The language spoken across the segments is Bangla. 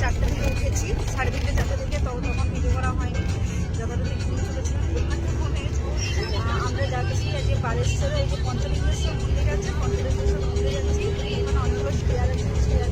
চারটে থেকে উঠেছি। সাড়ে তিনটে চারটে থেকে তো তখন ভিডিও করা হয়নি। যথারীতি ঘুমিয়ে চলেছিলাম আমরা যাচ্ছি যে বালেশ্বরে এই যে পঞ্চলিঙ্গেশ্বর মন্দির আছে, পঞ্চলিঙ্গেশ্বর মন্দিরে যাচ্ছি। এখানে অনেকগুলো স্টেয়ার আছে। স্টেয়ার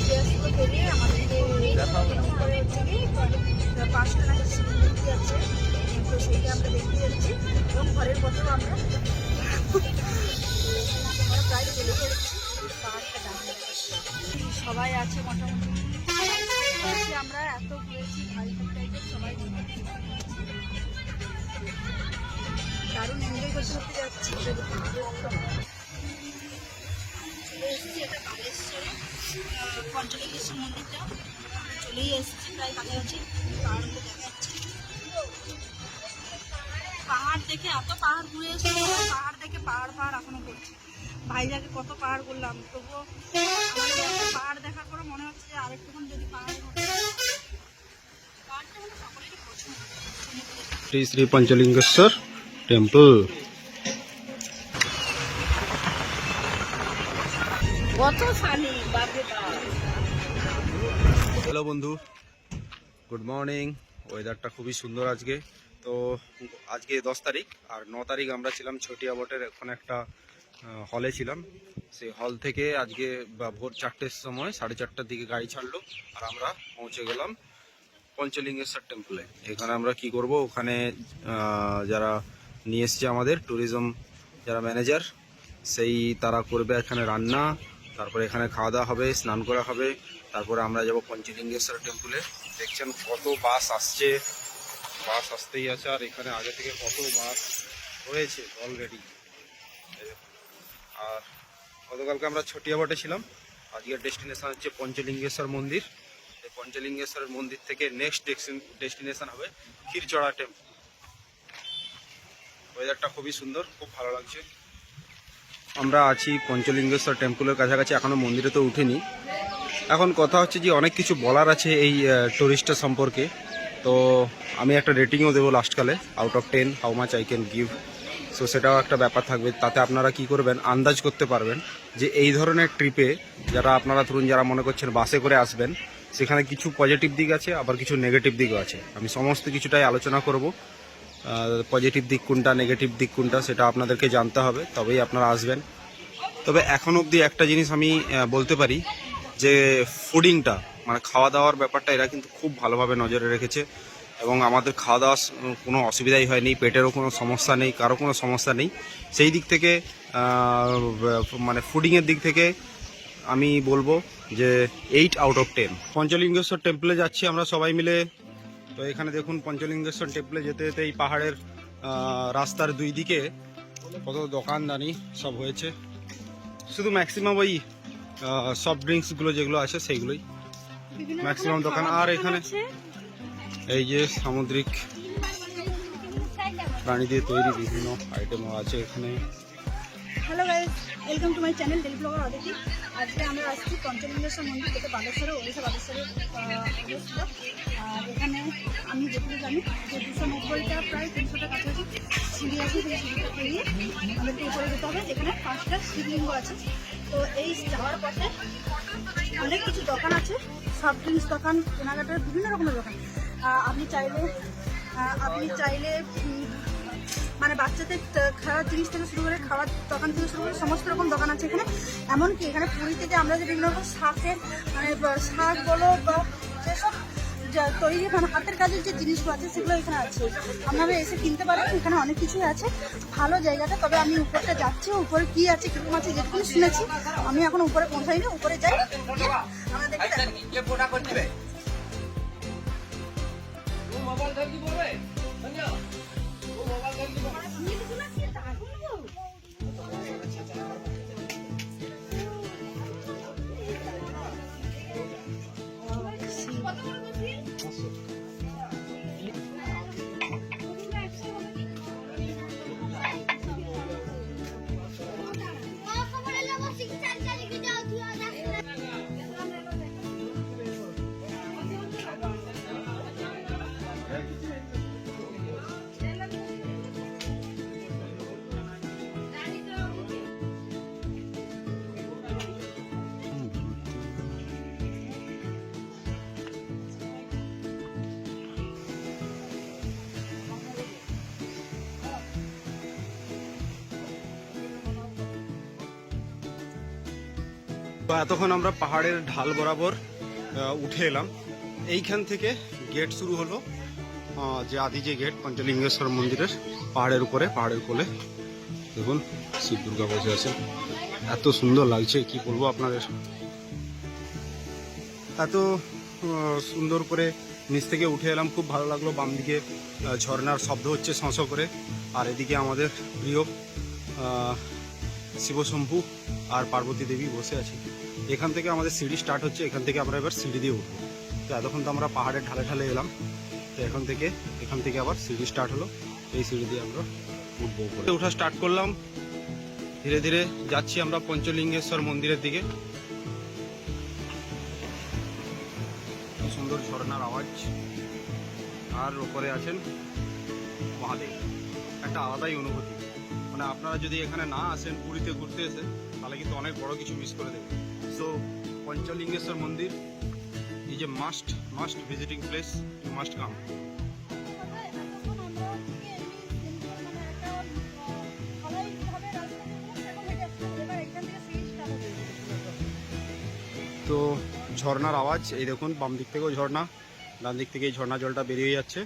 স্টেয়ারগুলো পেরিয়ে আমাদেরকে করে হচ্ছে কি পাঁচটা নাকি সিঁড়ি দেখতে আছে। তো সেইটা আমরা দেখতে যাচ্ছি। এবং ঘরের পথেও আমরা প্রায় চলে যাচ্ছি। সবাই আছে মোটামুটি। আমরা এত চলে এসেছি প্রায় দেখা যাচ্ছে পাহাড় দেখে এত পাহাড় ঘুরে এসেছি, পাহাড় দেখে পাহাড় পাহাড় এখনও করছি। ভাইজাকে কত পাহাড় করলাম তবুও আমাদের একটা পাহাড় দেখার পরে মনে হচ্ছে যে আরেকটুখানি যদি পাহাড় হতো। পাহাড়টা হলো সকলেরই পছন্দ শ্রী শ্রী পঞ্চলিঙ্গেশ্বর টেম্পল হ্যালো বন্ধু। গুড মর্নিং ওয়েদারটা খুবই সুন্দর আজকে। তো আজকে দশ তারিখ আর ন তারিখ আমরা ছিলাম ছটিয়া বটের এখন একটা হলে ছিলাম। সেই হল থেকে আজকে বা ভোর চারটের সময় সাড়ে চারটার দিকে গাড়ি ছাড়লো আর আমরা পৌঁছে গেলাম। পঞ্চলিঙ্গেশ্বর টেম্পলে এখানে আমরা কি করব? ওখানে যারা নিয়ে এসছে আমাদের ট্যুরিজম যারা ম্যানেজার সেই তারা করবে এখানে রান্না, তারপরে এখানে খাওয়া দাওয়া হবে, স্নান করা হবে, তারপরে আমরা যাব পঞ্চলিঙ্গেশ্বর টেম্পলে দেখছেন কত বাস আসছে। বাস আসতেই আছে, আর এখানে আগে থেকে কত বাস রয়েছে অলরেডি আর গতকালকে আমরা ছটিয়াবটে ছিলাম। আজকের ডেস্টিনেশন হচ্ছে পঞ্চলিঙ্গেশ্বর মন্দির। পঞ্চলিঙ্গেশ্বরের মন্দির থেকে নেক্সট ডেস্টিনেশন হবে ক্ষীরচড়া টেম্পল ওয়েদারটা খুবই সুন্দর, খুব ভালো লাগছে। আমরা আছি পঞ্চলিঙ্গেশ্বর টেম্পলের কাছাকাছি, এখনও মন্দিরে তো উঠিনি। এখন কথা হচ্ছে যে অনেক কিছু বলার আছে এই টুরিস্টের সম্পর্কে। তো আমি একটা রেটিংও দেবো লাস্টকালে out of ten how much I can give so সেটাও একটা ব্যাপার থাকবে। তাতে আপনারা কি করবেন, আন্দাজ করতে পারবেন যে এই ধরনের ট্রিপে যারা আপনারা ধরুন, যারা মনে করছেন বাসে করে আসবেন সেখানে কিছু পজিটিভ দিক আছে, আবার কিছু নেগেটিভ দিকও আছে। আমি সমস্ত কিছুটাই আলোচনা করব। পজিটিভ দিক কোনটা নেগেটিভ দিক কোনটা সেটা আপনাদেরকে জানতে হবে, তবেই আপনারা আসবেন। তবে এখন অবধি একটা জিনিস আমি বলতে পারি যে ফুডিংটা মানে খাওয়া দাওয়ার ব্যাপারটা এরা কিন্তু খুব ভালোভাবে নজরে রেখেছে এবং আমাদের খাওয়া দাওয়া কোনো অসুবিধাই হয়নি, পেটেরও কোনো সমস্যা নেই কারও কোনো সমস্যা নেই। সেই দিক থেকে মানে ফুডিংয়ের দিক থেকে আমি বলব যে eight out of ten Panchalingeshwar টেম্পলে যাচ্ছি আমরা সবাই মিলে। তো এখানে দেখুন পঞ্চলিঙ্গেশ্বর টেম্পলে যেতে যেতে এই পাহাড়ের রাস্তার দুই দিকে কত দোকানদানি সব হয়েছে। শুধু ম্যাক্সিমাম ওই সফট ড্রিঙ্কসগুলো যেগুলো আছে সেইগুলোই। ম্যাক্সিমাম দোকান। আর এখানে এই যে সামুদ্রিক প্রাণী দিয়ে তৈরি বিভিন্ন আইটেমও আছে এখানে। Hello welcome to my channel daily blogger Aditi আজকে আমরা আসছি পঞ্চলিঙ্গেশ্বর মন্দির যেটা বালেশ্বরে, ওড়িশা বালেশ্বরে অবস্থিত। আর এখানে আমি যেটুকু জানি, যে দুশো নব্বইটা, প্রায় তিনশোটা কাছাকাছি সিঁড়ি আছে, সেই সিঁড়িটা পেরিয়ে আমাদেরকে উপরে যেতে হবে। যেখানে পাঁচটা শিবলিঙ্গ আছে। তো এই যাওয়ার পথে অনেক কিছু দোকান আছে। সফট ড্রিঙ্কস দোকান, কেনাকাটার বিভিন্ন রকমের দোকান। আপনি চাইলে আপনি চাইলে মানে বাচ্চাদের খাওয়ার জিনিস থেকে শুরু করে খাওয়ার দোকান থেকে শুরু করে সমস্ত রকম দোকান আছে এখানে। এমনকি এখানে পুরীতে যে আমরা যে বিভিন্ন রকম শাকের মানে শাক বলো বা যেসব তৈরি মানে হাতের কাজের যে জিনিসগুলো আছে সেগুলো এখানে আছে। আপনারা এসে কিনতে পারেন এখানে অনেক কিছুই আছে। ভালো জায়গাটা তবে আমি উপরটা যাচ্ছি উপরে কি আছে কীরকম আছে যেটুকু শুনেছি আমি এখন উপরে পৌঁছাইনি উপরে যাই। গিয়ে আমাদেরকে Yeah. তো এতক্ষণ আমরা পাহাড়ের ঢাল বরাবর উঠে এলাম। এইখান থেকে গেট শুরু হলো যে আদি যে গেট পঞ্চলিঙ্গেশ্বর মন্দিরের পাহাড়ের উপরে পাহাড়ের কোলে। দেখুন শিব দুর্গা বসে আছে এত সুন্দর লাগছে কি বলব আপনাদের? এত সুন্দর করে নিচ থেকে উঠে এলাম খুব ভালো লাগল। বাম দিকে আহ, ঝর্ণার শব্দ হচ্ছে শঁ করে। আর এদিকে আমাদের প্রিয় শিবশম্ভু আর পার্বতী দেবী বসে আছি এখান থেকে আমাদের সিঁড়ি স্টার্ট হচ্ছে, এখান থেকে আমরা এবার সিঁড়ি দিয়ে উঠবো। তো এতক্ষণ তো আমরা পাহাড়ের ঢালে ঢালে এলাম। তো এখন থেকে, এখান থেকে আবার সিঁড়ি স্টার্ট হলো। এই সিঁড়ি দিয়ে আমরা উঠবো উঠা স্টার্ট করলাম। ধীরে ধীরে যাচ্ছি আমরা পঞ্চলিঙ্গেশ্বর মন্দিরের দিকে। সুন্দর ঝর্ণার আওয়াজ। আর ওপরে আছেন মহাদেব। একটা আলাদাই অনুভূতি। মানে আপনারা যদি এখানে না আসেন, পুরীতে ঘুরতে এসে তাহলে কিন্তু অনেক বড় কিছু মিস করে দেবে। সো পঞ্চলিঙ্গেশ্বর মন্দির এই যে must must visiting place you must come তো ঝর্নার আওয়াজ, এই দেখুন বাম দিক থেকেও ঝর্ণা ডান দিক থেকে এই ঝর্ণা জলটা বেরিয়ে যাচ্ছে।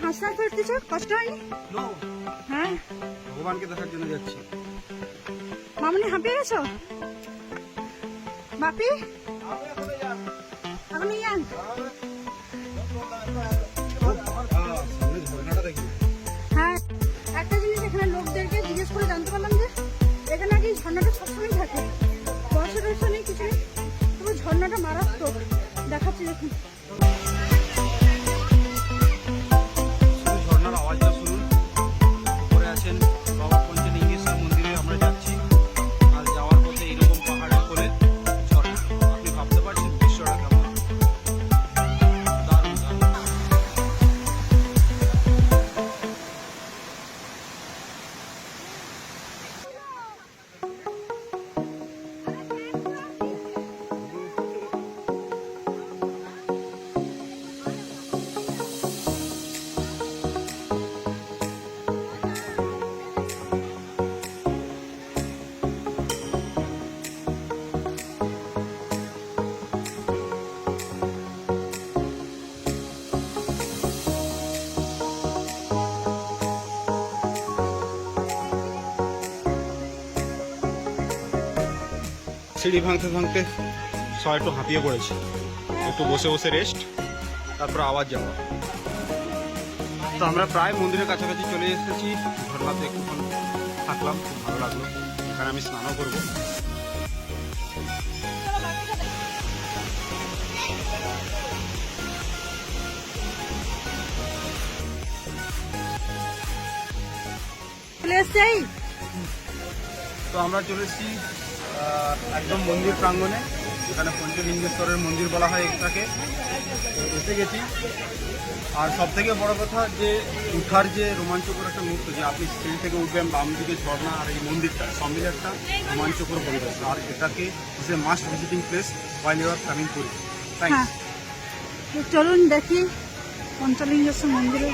হাসতে হাসতে উঠতেছো কষ্ট হয়নি? হ্যাঁ? ভগবানকে দেখার জন্য যাচ্ছি। মামনি হাঁপিয়ে গেছো? বাপি? আপনি যান। হ্যাঁ একটা জিনিস এখানে লোকদেরকে জিজ্ঞেস করে জানতে পারলাম যে এখানে ঝর্ণাটা সবসময় থাকে। বর্ষা টর্ষা নেই কিছু নেই। তবে ঝর্ণাটা মারাত্মক। দেখাচ্ছি দেখুন। সিঁড়ি ভাঙতে ভাঙতে সবাই একটু হাঁপিয়ে পড়েছে। একটু বসে বসে রেস্ট তারপর আবার যাওয়া তো আমরা প্রায় মন্দিরের কাছাকাছি চলে এসেছি। ঝর্ণাতে একটুক্ষণ থাকলাম খুব ভালো লাগল। এখানে আমি স্নানও করব। তো আমরা চলে এসেছি একদম মন্দির প্রাঙ্গণে এখানে পঞ্চলিঙ্গেশ্বরের মন্দির বলা হয় এটাকে। এসে গেছি। আর সব থেকে বড় কথা যে, উঠার যে রোমাঞ্চকর একটা মুহূর্ত, যে আপনি সিঁড়ি থেকে উঠবেন, বাম দিকে ঝর্ণা আর এই মন্দিরটা সব মিলে একটা রোমাঞ্চকর পরিবেশ। আর এটাকে is a must visiting place while you are coming হ্যাঁ। চলুন দেখি, পঞ্চলিঙ্গেশ্বর মন্দিরে।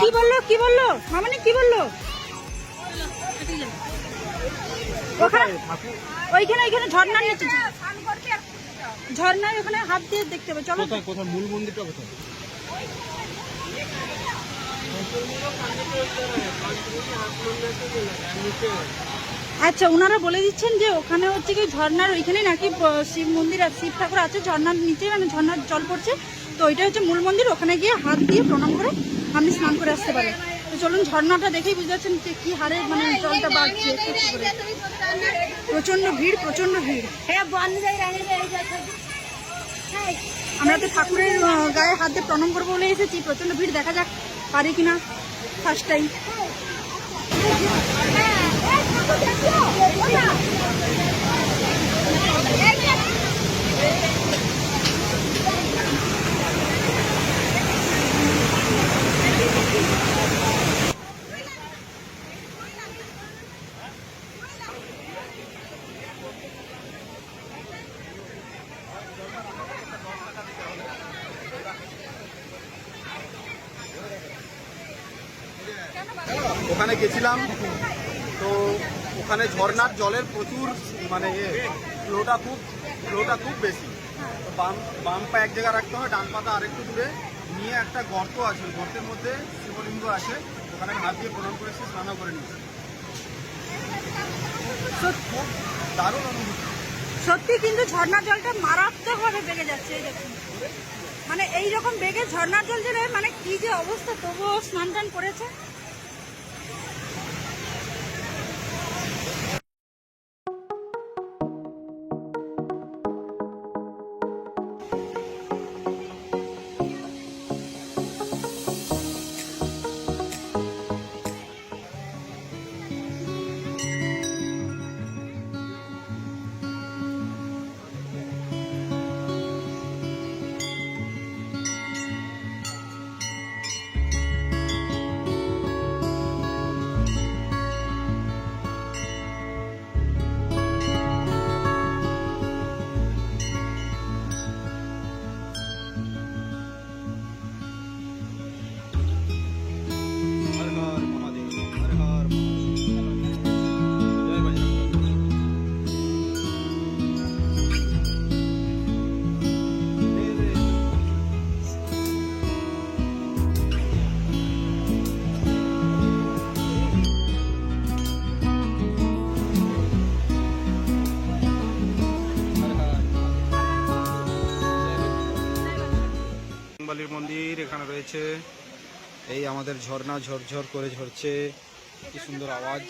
কি বলল? কি বলল? মামানি কি বলল? ওখানে ওইখানে ওইখানে ঝর্ণার নিচে ঝর্ণার ওখানে হাত দিয়ে দেখতে হবে চলো। কোথায় মূল মন্দিরটা কোথায়? আচ্ছা ওনারা বলে দিচ্ছেন যে ওখানে হচ্ছে কি ঝর্ণার ওইখানে নাকি শিব মন্দির আছে শিব ঠাকুর আছে ঝর্ণার নিচে মানে ঝর্ণার জল পড়ছে। তো ওইটা হচ্ছে মূল মন্দির ওখানে গিয়ে হাত দিয়ে প্রণাম করে আপনি স্নান করে আসতে পারেন তো চলুন ঝর্ণাটা দেখেই বুঝতে পারছেন যে কি হারে মানে জলটা বাড়ছে একটু একটু প্রচণ্ড ভিড় প্রচণ্ড ভিড়। আমরা তো ঠাকুরের গায়ে হাত দিয়ে প্রণাম করব বলে এসেছি। প্রচণ্ড ভিড় দেখা যাক পারি কিনা ফার্স্ট টাইম Hey, ওখানে গেছিলাম, তো ওখানে ঝর্নার জলের প্রচুর মানে ফ্লোটা খুব ফ্লোটা খুব বেশি। বাম বাম পা এক জায়গায় রাখতে হয়, ডান পাতা আরেকটু দূরে। নিয়ে একটা গর্ত আছে গর্তের মধ্যে শিবলিঙ্গ আছে ওখানে হাত দিয়ে প্রণাম করেছি স্নান করে নিয়েছে। খুব দারুণ অনুভূতি। সত্যি কিন্তু ঝর্ণার জলটা মারাত্মকভাবে বেগে যাচ্ছে এই দেখুন। মানে এইরকম বেগে ঝর্ণার জল যে মানে কি যে অবস্থা তবুও স্নান টান করেছে। রয়েছে এই আমাদের ঝর্ণা ঝরঝর করে ঝরছে। কি সুন্দর আওয়াজ।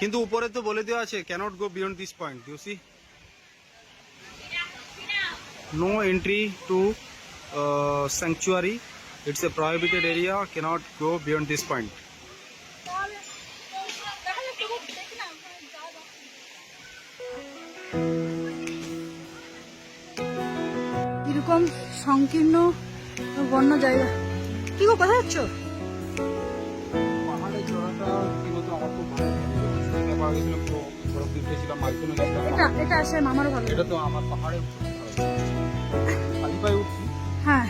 কিন্তু উপরে তো বলে দেওয়া আছে can't go beyond this point you see no entry to sanctuary it's a prohibited area can't go beyond this point সংকীর্ণ বন্য জায়গা। কি গো কোথায় যাচ্ছ? এটা এটা আসে আমারও ভালো এটা তো আমার পাহাড়ে খালি পায়ে হ্যাঁ।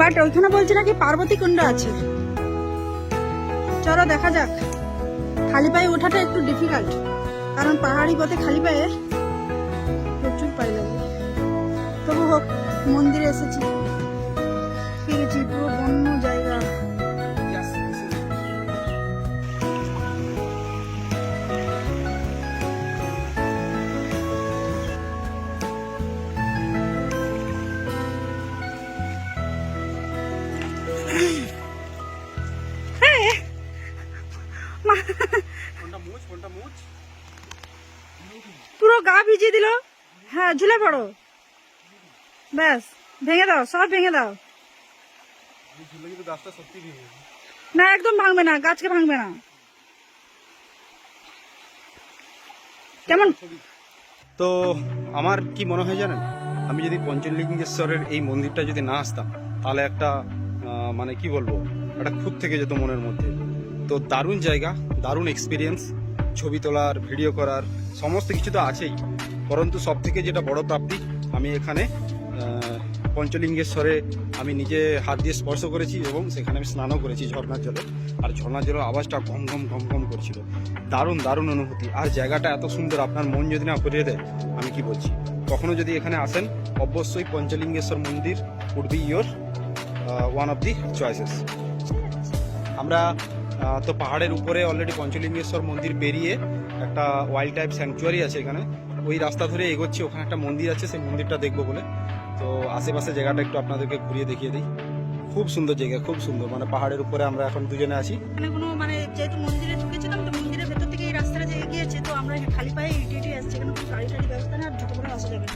বাট ওইখানে বলছে নাকি পার্বতী কুণ্ড আছে। চলো দেখা যাক। খালি পায়ে ওঠাটা একটু ডিফিকাল্ট কারণ পাহাড়ি পথে খালি পায়ে প্রচুর পায়ে মন্দিরে এসেছি। পেরেছি পুরো বন্য জায়গা। মুচ পুরো গা ভিজিয়ে দিল। হ্যাঁ ঝুলে পড়ো। ব্যাস, ভেঙে দাও, সব ভেঙে দাও। না, একদম ভাঙবে না, গাছকে ভাঙবে না। কেমন? তো আমার কি মনে হয় জানেন? আমি যদি পঞ্চলিঙ্গেশ্বরের এই মন্দিরটা যদি না আসতাম, তাহলে একটা মানে কি বলব, একটা খুঁত থেকে যেত মনের মধ্যে। তো দারুণ জায়গা, দারুণ এক্সপিরিয়েন্স ছবি তোলার ভিডিও করার, সমস্ত কিছু তো আছেই। পরন্তু সব থেকে যেটা বড় প্রাপ্তি, আমি এখানে পঞ্চলিঙ্গেশ্বরে আমি নিজে হাত দিয়ে স্পর্শ করেছি এবং সেখানে আমি স্নানও করেছি ঝর্ণার জলে। আর ঝর্ণার জলের আওয়াজটা ঘম ঘম ঘম ঘম করছিল। দারুণ দারুণ অনুভূতি। আর জায়গাটা এত সুন্দর, আপনার মন যদি না করিয়ে দেয়, আমি কি বলছি? কখনো যদি এখানে আসেন, অবশ্যই পঞ্চলিঙ্গেশ্বর মন্দির would be your one of the choices আমরা তো পাহাড়ের উপরে অলরেডি পঞ্চলিঙ্গেশ্বর মন্দির পেরিয়ে একটা ওয়াইল্ড টাইপ স্যাংচুয়ারি আছে এখানে। ওই রাস্তা ধরে এগোচ্ছি, ওখানে একটা মন্দির আছে, সেই মন্দিরটা দেখব বলে। তো আশেপাশে জায়গাটা একটু আপনাদেরকে ঘুরিয়ে দেখিয়ে দিই। খুব সুন্দর জায়গা খুব সুন্দর। মানে পাহাড়ের উপরে আমরা এখন দুজনে আছি। মানে কোনো মানে যেহেতু মন্দিরে ঢুকেছিলাম তো মন্দিরের ভেতর থেকে এই রাস্তাটা যে এগিয়েছে তো আমরা খালি পায়ে হেঁটে হেঁটে আসছি এখানে গাড়ি টাড়ি ব্যবস্থা নেই আর ঝুঁকে পড়ে আসা যাবে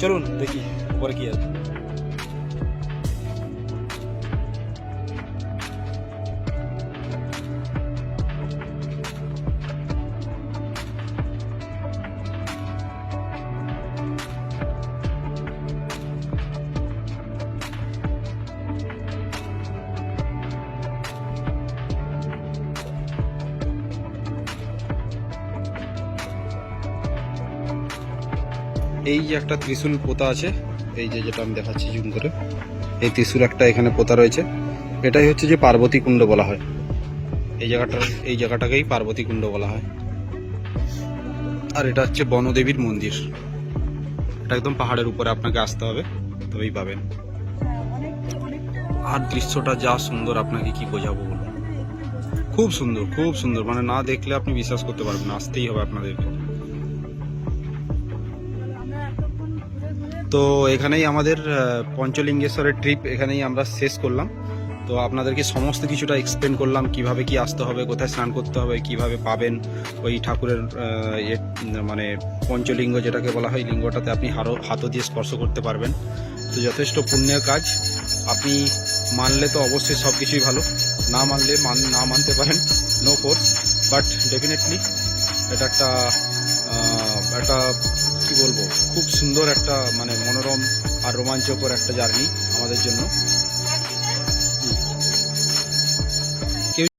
চলুন দেখি পরে কি আছে এই যে একটা ত্রিশূল পোতা আছে, এই যে যেটা আমি দেখাচ্ছি জুম করে, এই ত্রিশূল একটা এখানে পোতা রয়েছে। এটাই হচ্ছে যে পার্বতী কুণ্ড বলা হয়। এই জায়গাটার এই জায়গাটাকেই পার্বতী কুণ্ড বলা হয়। আর এটা হচ্ছে বনদেবীর মন্দির। এটা একদম পাহাড়ের উপরে আপনাকে আসতে হবে, তবেই পাবেন। আর দৃশ্যটা যা সুন্দর আপনাকে কি বোঝাবো খুব সুন্দর খুব সুন্দর। মানে না দেখলে আপনি বিশ্বাস করতে পারবেন আসতেই হবে আপনাদেরকে। তো এখানেই আমাদের পঞ্চলিঙ্গেশ্বরের ট্রিপ এখানেই আমরা শেষ করলাম। তো আপনাদেরকে সমস্ত কিছুটা এক্সপ্লেন করলাম, কীভাবে কি আসতে হবে, কোথায় স্নান করতে হবে, কীভাবে পাবেন ওই ঠাকুরের মানে পঞ্চলিঙ্গ যেটাকে বলা হয়, লিঙ্গটাতে আপনি হারো, হাতও দিয়ে স্পর্শ করতে পারবেন। তো যথেষ্ট পুণ্যের কাজ। আপনি মানলে তো অবশ্যই সব কিছুই ভালো। না মানলে মান, না মানতে পারেন নো ফোর্স বাট ডেফিনেটলি এটা একটা একটা কি বলব? খুব সুন্দর একটা মানে মনোরম আর রোমাঞ্চকর একটা জার্নি আমাদের জন্য।